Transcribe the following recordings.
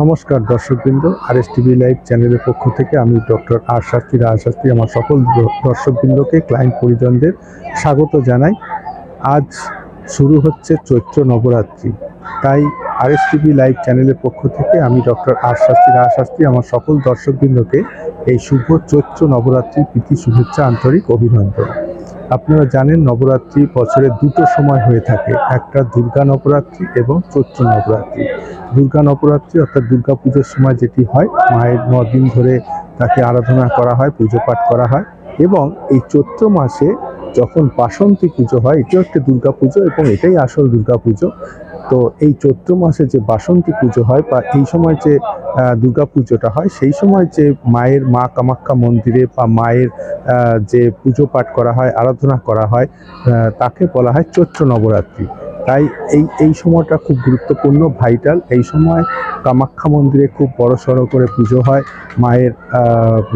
নমস্কার দর্শকবৃন্দ আর S TV live চ্যানেলের পক্ষ থেকে আমি ডক্টর আর শাস্ত্রী রায় শাস্ত্রী, আমার সকল দর্শকবৃন্দকে, ক্লায়েন্ট পরিজনদের স্বাগত জানাই। আজ শুরু হচ্ছে চৈত্র নবরাত্রি। তাই আর এস টিভি লাইভ চ্যানেলের পক্ষ থেকে আমি ডক্টর আর শাস্ত্রী রায় শাস্ত্রী, আমার সকল দর্শকবৃন্দকে এই শুভ চৈত্র নবরাত্রির প্রীতি, শুভেচ্ছা, আন্তরিক অভিনন্দন। আপনারা জানেন নবরাত্রি বছরে দুটো সময় হয়ে থাকে। একটা দুর্গা নবরাত্রি এবং চৈত্র নবরাত্রি। দুর্গা নবরাত্রি অর্থাৎ দুর্গা পুজোর সময় যেটি হয়, মায়ের দিন ধরে তাকে আরাধনা করা হয়, পুজো পাঠ করা হয় এবং এই চৈত্র মাসে যখন বাসন্তী পুজো হয়, এটিও একটা দুর্গা পুজো এবং এটাই আসল দুর্গা পুজো। তো এই চৈত্র মাসে যে বাসন্তী পুজো হয় বা এই সময় যে দুর্গা পুজোটা হয়, সেই সময় যে মায়ের মা কামাখ্যা মন্দিরে বা মায়ের যে পুজো পাঠ করা হয়, আরাধনা করা হয় তাকে বলা হয় চৈত্র নবরাত্রি। তাই এই এই সময়টা খুব গুরুত্বপূর্ণ, ভাইটাল। এই সময় কামাখ্যা মন্দিরে খুব বড় সড়ো করে পুজো হয়। মায়ের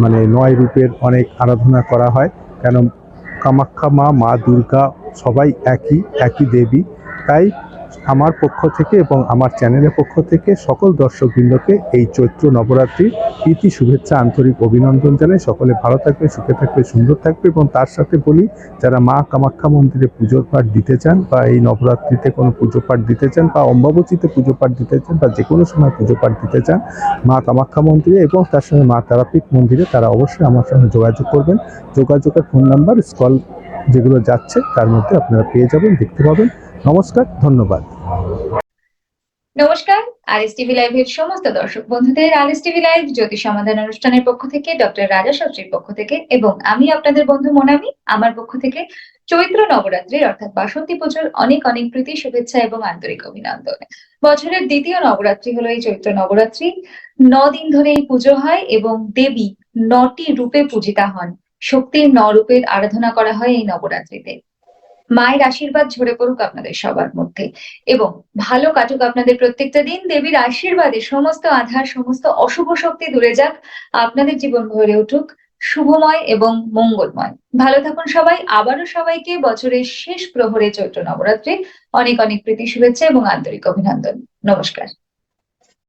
মানে নয় রূপের অনেক আরাধনা করা হয়। কেন, কামাখ্যা মা মা দুর্গা সবাই একই একই দেবী। তাই আমার পক্ষ থেকে এবং আমার চ্যানেলের পক্ষ থেকে সকল দর্শকবৃন্দকে এই চৈত্র নবরাত্রির প্রীতি, শুভেচ্ছা, আন্তরিক অভিনন্দন জানাই। সকলে ভালো থাকবে, সুখে থাকবে, সুন্দর থাকবে এবং তার সাথে বলি, যারা মা কামাখ্যা মন্দিরে পুজো পাঠ দিতে চান বা এই নবরাত্রিতে কোনো পুজো পাঠ দিতে চান বা অম্বাবচীতে পুজো পাঠ দিতে চান বা যে কোনো সময় পুজো পাঠ দিতে চান, মা কামাখ্যা মন্দিরে এবং তার সঙ্গে মা তারাপীঠ মন্দিরে তারা অবশ্যই আমার সঙ্গে যোগাযোগ করবেন। যোগাযোগের ফোন নাম্বার, স্কল যেগুলো যাচ্ছে, তার মধ্যে আপনারা পেয়ে যাবেন, দেখতে পাবেন। নমস্কার, ধন্যবাদ। নমস্কার আর এস টিভি লাইভের সমস্ত দর্শক বন্ধুদের আর এস টিভি লাইভ জ্যোতিষ সমাধান অনুষ্ঠানের পক্ষ থেকে ডক্টর রাজা শাস্ত্রীর পক্ষ থেকে এবং আমি আপনাদের বন্ধু মোনামি, আমার পক্ষ থেকে চৈত্র নবরাত্রির অর্থাৎ বাসন্তী পুজোর অনেক অনেক প্রীতি, শুভেচ্ছা এবং আন্তরিক অভিনন্দন। বছরের দ্বিতীয় নবরাত্রি হলো এই চৈত্র নবরাত্রি। ন দিন ধরে এই পুজো হয় এবং দেবী নটি রূপে পূজিতা হন। শক্তির ন রূপের আরাধনা করা হয় এই নবরাত্রিতে। মায়ের আশীর্বাদ ঝরে পড়ুক আপনাদের সবার মধ্যে। এবং ভালো কাটুক আপনাদের প্রত্যেকটা দিন। দেবীর আশীর্বাদে সমস্ত আধার, সমস্ত অশুভ শক্তি দূরে যাক। আপনাদের জীবন ভরে উঠুক। শুভময় এবং মঙ্গলময়। ভালো থাকুন সবাই। আবারও সবাইকে বছরের শেষ প্রহরে চৈত্র নবরাত্রি অনেক অনেক প্রীতি শুভেচ্ছা এবং আন্তরিক অভিনন্দন। নমস্কার।